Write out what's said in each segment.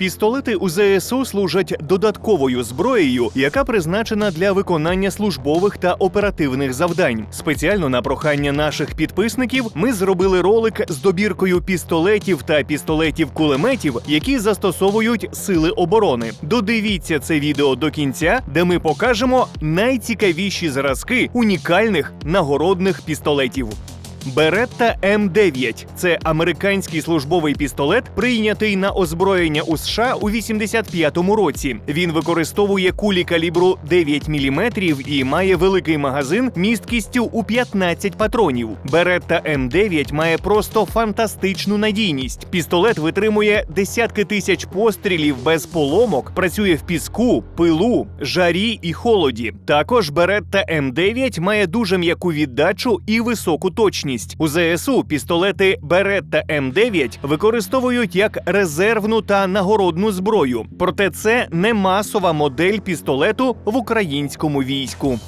Пістолети у ЗСУ служать додатковою зброєю, яка призначена для виконання службових та оперативних завдань. Спеціально на прохання наших підписників ми зробили ролик з добіркою пістолетів та пістолетів-кулеметів, які застосовують сили оборони. Додивіться це відео до кінця, де ми покажемо найцікавіші зразки унікальних нагородних пістолетів. Беретта М9 це американський службовий пістолет, прийнятий на озброєння у США у 85-му році. Він використовує кулі калібру 9 мм і має великий магазин місткістю у 15 патронів. Беретта М9 має просто фантастичну надійність. Пістолет витримує десятки тисяч пострілів без поломок, працює в піску, пилу, жарі і холоді. Також Беретта М9 має дуже м'яку віддачу і високу точність. У ЗСУ пістолети Беретта М9 використовують як резервну та нагородну зброю. Проте це не масова модель пістолету в українському війську.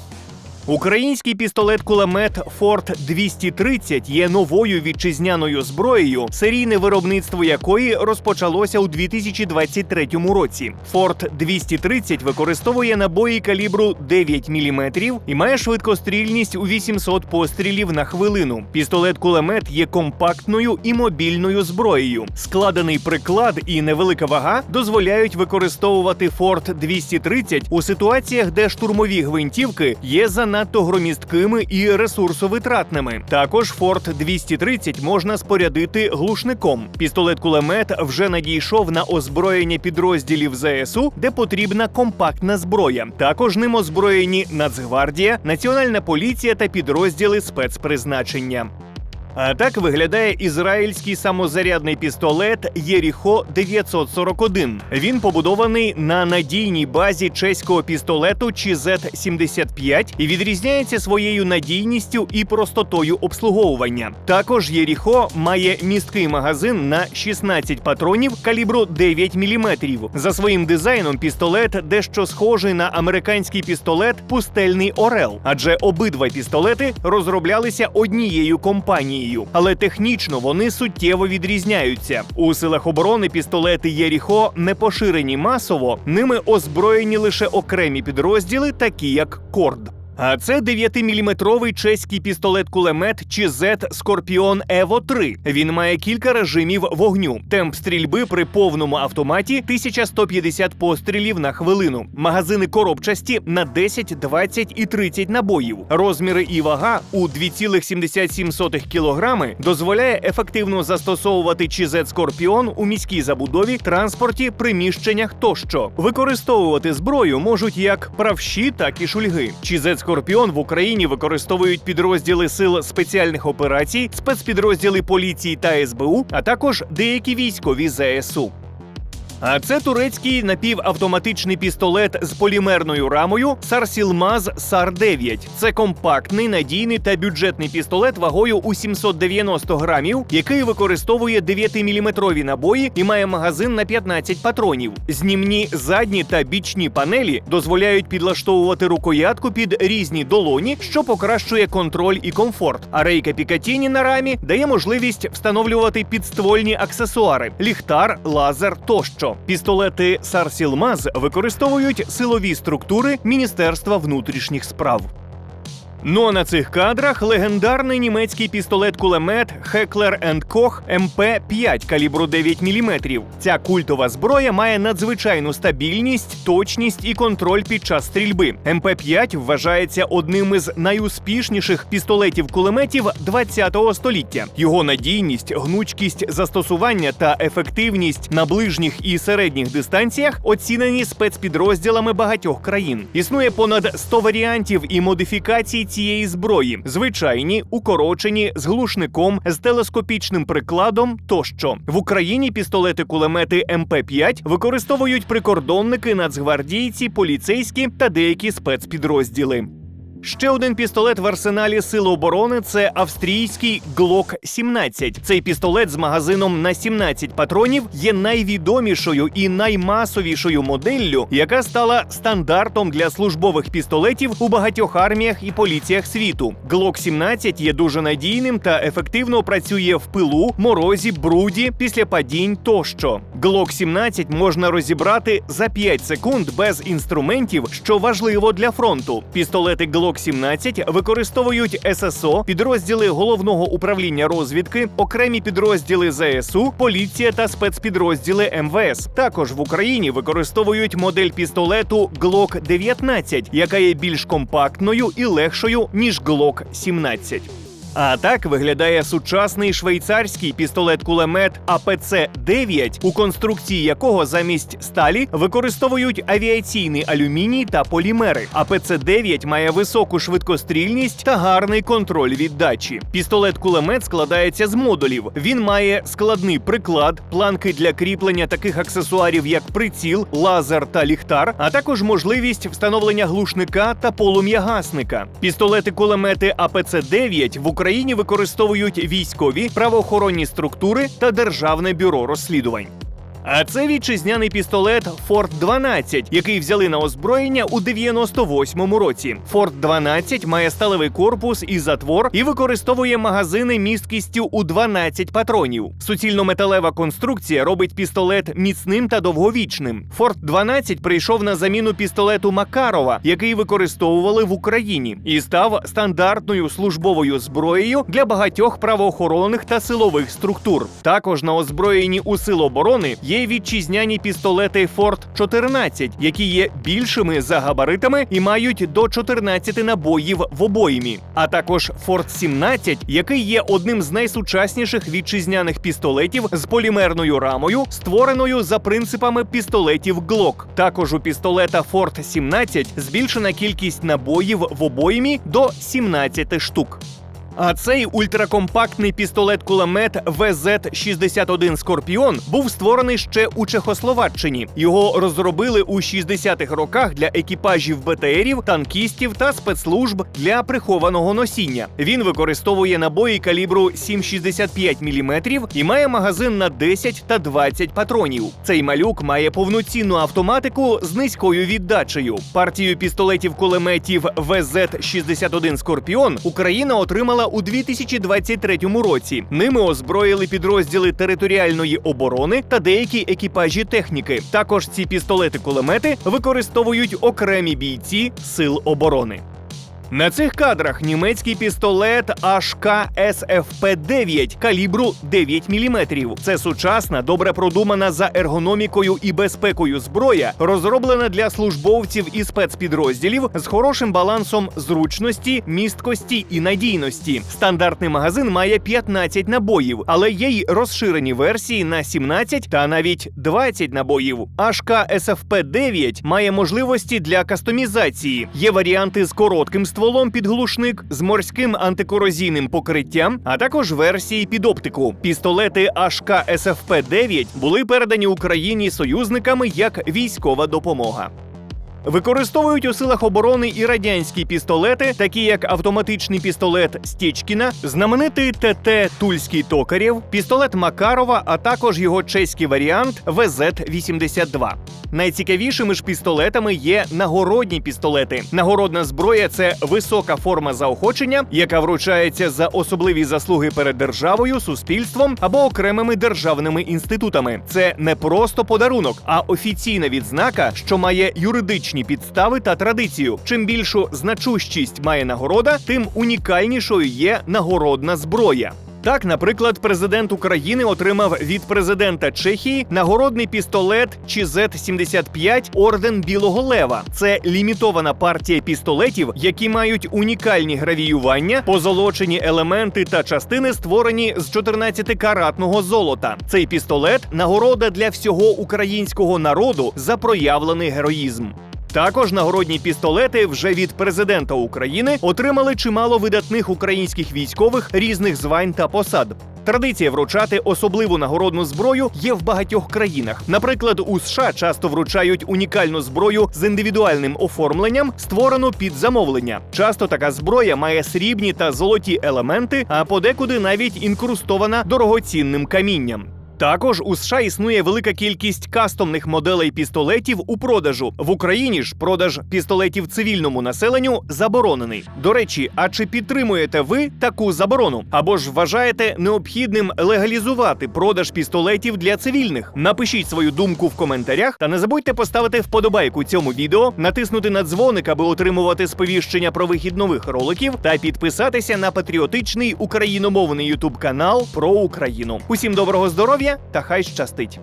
Український пістолет-кулемет Форт 230 є новою вітчизняною зброєю, серійне виробництво якої розпочалося у 2023 році. Форт 230 використовує набої калібру 9 мм і має швидкострільність у 800 пострілів на хвилину. Пістолет-кулемет є компактною і мобільною зброєю. Складений приклад і невелика вага дозволяють використовувати Форт 230 у ситуаціях, де штурмові гвинтівки є занадто громісткими і ресурсовитратними. Також Форт 230 можна спорядити глушником. Пістолет-кулемет вже надійшов на озброєння підрозділів ЗСУ, де потрібна компактна зброя. Також ним озброєні Нацгвардія, Національна поліція та підрозділи спецпризначення. А так виглядає ізраїльський самозарядний пістолет Єріхо 941. Він побудований на надійній базі чеського пістолету ЧЗ-75 і відрізняється своєю надійністю і простотою обслуговування. Також Єріхо має місткий магазин на 16 патронів калібру 9 мм. За своїм дизайном пістолет дещо схожий на американський пістолет Пустельний Орел, адже обидва пістолети розроблялися однією компанією але технічно вони суттєво відрізняються. У силах оборони пістолети Єріхо не поширені масово, ними озброєні лише окремі підрозділи, такі як Корд. А це 9-мм чеський пістолет-кулемет Z Scorpion Evo 3. Він має кілька режимів вогню. Темп стрільби при повному автоматі 1150 пострілів на хвилину. Магазини коробчасті на 10, 20 і 30 набоїв. Розміри і вага у 2,77 кг дозволяє ефективно застосовувати Z Scorpion у міській забудові, транспорті, приміщеннях тощо. Використовувати зброю можуть як правші, так і шульги. Z Скорпіон в Україні використовують підрозділи сил спеціальних операцій, спецпідрозділи поліції та СБУ, а також деякі військові ЗСУ. А це турецький напівавтоматичний пістолет з полімерною рамою Сарсілмаз Сар 9 Це компактний, надійний та бюджетний пістолет вагою у 790 грамів, який використовує 9-мм набої і має магазин на 15 патронів. Знімні задні та бічні панелі дозволяють підлаштовувати рукоятку під різні долоні, що покращує контроль і комфорт. А рейка Пікатіні на рамі дає можливість встановлювати підствольні аксесуари: ліхтар, лазер тощо. Пістолети Сарсілмаз використовують силові структури Міністерства внутрішніх справ. Ну а на цих кадрах легендарний німецький пістолет-кулемет Heckler Koch МП-5 калібру 9 мм. Ця культова зброя має надзвичайну стабільність, точність і контроль під час стрільби. МП-5 вважається одним із найуспішніших пістолетів-кулеметів ХХ століття. Його надійність, гнучкість застосування та ефективність на ближніх і середніх дистанціях оцінені спецпідрозділами багатьох країн. Існує понад 100 варіантів і модифікацій цієї зброї: звичайні, укорочені, з глушником, з телескопічним прикладом тощо в Україні пістолети-кулемети МП-5 використовують прикордонники, нацгвардійці, поліцейські та деякі спецпідрозділи. Ще один пістолет в арсеналі Сил оборони це австрійський Glock 17. Цей пістолет з магазином на 17 патронів є найвідомішою і наймасовішою моделлю, яка стала стандартом для службових пістолетів у багатьох арміях і поліціях світу. Glock 17 є дуже надійним та ефективно працює в пилу, морозі, бруді, після падінь тощо. Glock 17 можна розібрати за 5 секунд без інструментів, що важливо для фронту. Пістолети Glock 17 використовують ССО, підрозділи головного управління розвідки, окремі підрозділи ЗСУ, поліція та спецпідрозділи МВС. Також в Україні використовують модель пістолету Glock 19, яка є більш компактною і легшою ніж Glock 17. А так виглядає сучасний швейцарський пістолет-кулемет АПЦ-9, у конструкції якого замість сталі використовують авіаційний алюміній та полімери. АПЦ-9 має високу швидкострільність та гарний контроль віддачі. Пістолет-кулемет складається з модулів. Він має складний приклад, планки для кріплення таких аксесуарів, як приціл, лазер та ліхтар, а також можливість встановлення глушника та полум'ягасника. Пістолети-кулемети АПЦ-9 в Україні використовують військові, правоохоронні структури та Державне бюро розслідувань. А це вітчизняний пістолет Форт 12, який взяли на озброєння у 98-му році. Форт 12 має сталевий корпус і затвор і використовує магазини місткістю у 12 патронів. Суцільно-металева конструкція робить пістолет міцним та довговічним. Форт 12 прийшов на заміну пістолету Макарова, який використовували в Україні, і став стандартною службовою зброєю для багатьох правоохоронних та силових структур. Також на озброєнні у сил оборони є вітчизняні пістолети Форт 14, які є більшими за габаритами і мають до 14 набоїв в обоймі. А також Форт 17, який є одним з найсучасніших вітчизняних пістолетів з полімерною рамою, створеною за принципами пістолетів Glock. Також у пістолета Форт 17 збільшена кількість набоїв в обоймі до 17 штук. А цей ультракомпактний пістолет-кулемет ВЗ-61 Скорпіон був створений ще у Чехословаччині. Його розробили у 60-х роках для екіпажів БТРів, танкістів та спецслужб для прихованого носіння. Він використовує набої калібру 7,65 мм і має магазин на 10 та 20 патронів. Цей малюк має повноцінну автоматику з низькою віддачею. Партію пістолетів-кулеметів ВЗ-61 Скорпіон Україна отримала у 2023 році. Ними озброїли підрозділи територіальної оборони та деякі екіпажі техніки. Також ці пістолети-кулемети використовують окремі бійці сил оборони. На цих кадрах німецький пістолет HK SFP-9 калібру 9 мм. Це сучасна, добре продумана за ергономікою і безпекою зброя, розроблена для службовців і спецпідрозділів з хорошим балансом зручності, місткості і надійності. Стандартний магазин має 15 набоїв, але є й розширені версії на 17 та навіть 20 набоїв. HK SFP-9 має можливості для кастомізації. Є варіанти з коротким стволом під глушник, з морським антикорозійним покриттям, а також версії під оптику. Пістолети HK SFP-9 були передані Україні союзниками як військова допомога. Використовують у силах оборони і радянські пістолети, такі як автоматичний пістолет Стєчкіна, знаменитий ТТ Тульський Токарєв, пістолет Макарова, а також його чеський варіант ВЗ-82. Найцікавішими ж пістолетами є нагородні пістолети. Нагородна зброя це висока форма заохочення, яка вручається за особливі заслуги перед державою, суспільством або окремими державними інститутами. Це не просто подарунок, а офіційна відзнака, що має юридичні підстави та традицію. Чим більшу значущість має нагорода, тим унікальнішою є нагородна зброя. Так, наприклад, президент України отримав від президента Чехії нагородний пістолет ЧЗ-75 Орден Білого Лева. Це лімітована партія пістолетів, які мають унікальні гравіювання, позолочені елементи та частини, створені з 14-каратного золота. Цей пістолет нагорода для всього українського народу за проявлений героїзм. Також нагородні пістолети вже від президента України отримали чимало видатних українських військових різних звань та посад. Традиція вручати особливу нагородну зброю є в багатьох країнах. Наприклад, у США часто вручають унікальну зброю з індивідуальним оформленням, створену під замовлення. Часто така зброя має срібні та золоті елементи, а подекуди навіть інкрустована дорогоцінним камінням. Також у США існує велика кількість кастомних моделей пістолетів у продажу. В Україні ж продаж пістолетів цивільному населенню заборонений. До речі, а чи підтримуєте ви таку заборону? Або ж вважаєте необхідним легалізувати продаж пістолетів для цивільних? Напишіть свою думку в коментарях та не забудьте поставити вподобайку цьому відео, натиснути на дзвоник, аби отримувати сповіщення про вихід нових роликів, та підписатися на патріотичний україномовний ютуб канал про Україну. Усім доброго здоров'я та хай щастить!